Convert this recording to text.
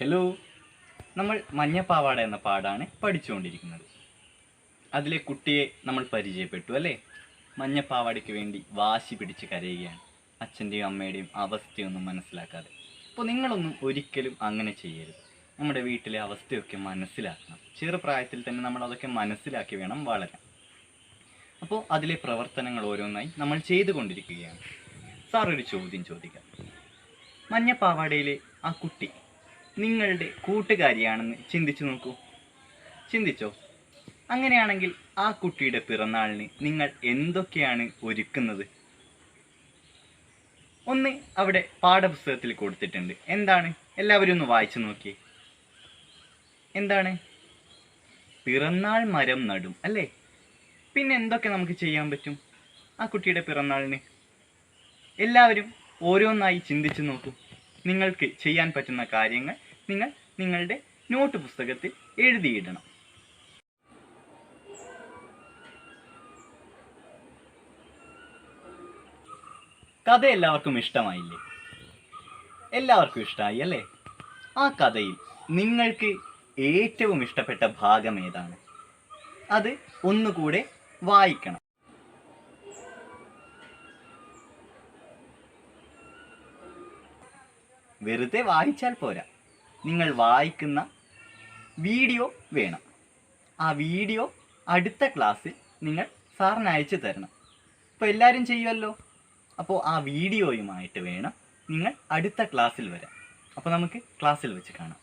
Hello നമ്മൾ മഞ്ഞപ്പാവാട എന്ന പാടാണ് പഠിച്ചുകൊണ്ടിരിക്കുന്നത്. അതിലെ കുട്ടിയെ നമ്മൾ പരിചയപ്പെട്ടു അല്ലേ? മഞ്ഞപ്പാവാടയ്ക്ക് വേണ്ടി വാശി പിടിച്ച് കരയുകയാണ്. അച്ഛന്റെയും അമ്മയുടെയും അവസ്ഥയൊന്നും മനസ്സിലാക്കാതെ. അപ്പോൾ നിങ്ങളൊന്നും ഒരിക്കലും അങ്ങനെ ചെയ്യരുത്. നമ്മുടെ വീട്ടിലെ അവസ്ഥയൊക്കെ മനസ്സിലാക്കണം. ചെറുപ്രായത്തിൽ തന്നെ നമ്മൾ അതൊക്കെ മനസ്സിലാക്കി വേണം വളരാൻ. അപ്പോൾ അതിലെ പ്രവർത്തനങ്ങൾ ഓരോന്നായി നമ്മൾ ചെയ്തുകൊണ്ടിരിക്കുകയാണ്. സാർ ഒരു ചോദ്യം ചോദിക്കാം. മഞ്ഞപ്പാവാടയിലെ ആ കുട്ടി നിങ്ങളുടെ കൂട്ടുകാരിയാണെന്ന് ചിന്തിച്ചു നോക്കൂ. ചിന്തിച്ചോ? അങ്ങനെയാണെങ്കിൽ ആ കുട്ടിയുടെ പിറന്നാളിന് നിങ്ങൾ എന്തൊക്കെയാണ് ഒരുക്കുന്നത്? ഒന്ന് അവിടെ പാഠപുസ്തകത്തിൽ കൊടുത്തിട്ടുണ്ട്. എന്താണ്? എല്ലാവരും ഒന്ന് വായിച്ചു നോക്കിയേ. എന്താണ്? പിറന്നാൾ മരം നടും അല്ലേ? പിന്നെ എന്തൊക്കെ നമുക്ക് ചെയ്യാൻ പറ്റും? ആ കുട്ടിയുടെ പിറന്നാളിന്. എല്ലാവരും ഓരോന്നായി ചിന്തിച്ചു നോക്കൂ. നിങ്ങൾക്ക് ചെയ്യാൻ പറ്റുന്ന കാര്യങ്ങൾ നിങ്ങൾ നിങ്ങളുടെ നോട്ട് പുസ്തകത്തിൽ എഴുതിയിടണം. കഥ എല്ലാവർക്കും ഇഷ്ടമായില്ലേ? എല്ലാവർക്കും ഇഷ്ടമായി അല്ലേ? ആ കഥയിൽ നിങ്ങൾക്ക് ഏറ്റവും ഇഷ്ടപ്പെട്ട ഭാഗം ഏതാണ്? അത് ഒന്നുകൂടെ വായിക്കണം. വെറുതെ വായിച്ചാൽ പോരാ. നിങ്ങൾ വായിക്കുന്ന വീഡിയോ വേണം. ആ വീഡിയോ അടുത്ത ക്ലാസ്സിൽ നിങ്ങൾ സാറിന് അയച്ചു തരണം. അപ്പോൾ എല്ലാവരും ചെയ്യുമല്ലോ അപ്പോൾ ആ വീഡിയോയുമായിട്ട് വേണം നിങ്ങൾ അടുത്ത ക്ലാസ്സിൽ വരാം അപ്പോൾ നമുക്ക് ക്ലാസ്സിൽ വെച്ച് കാണാം.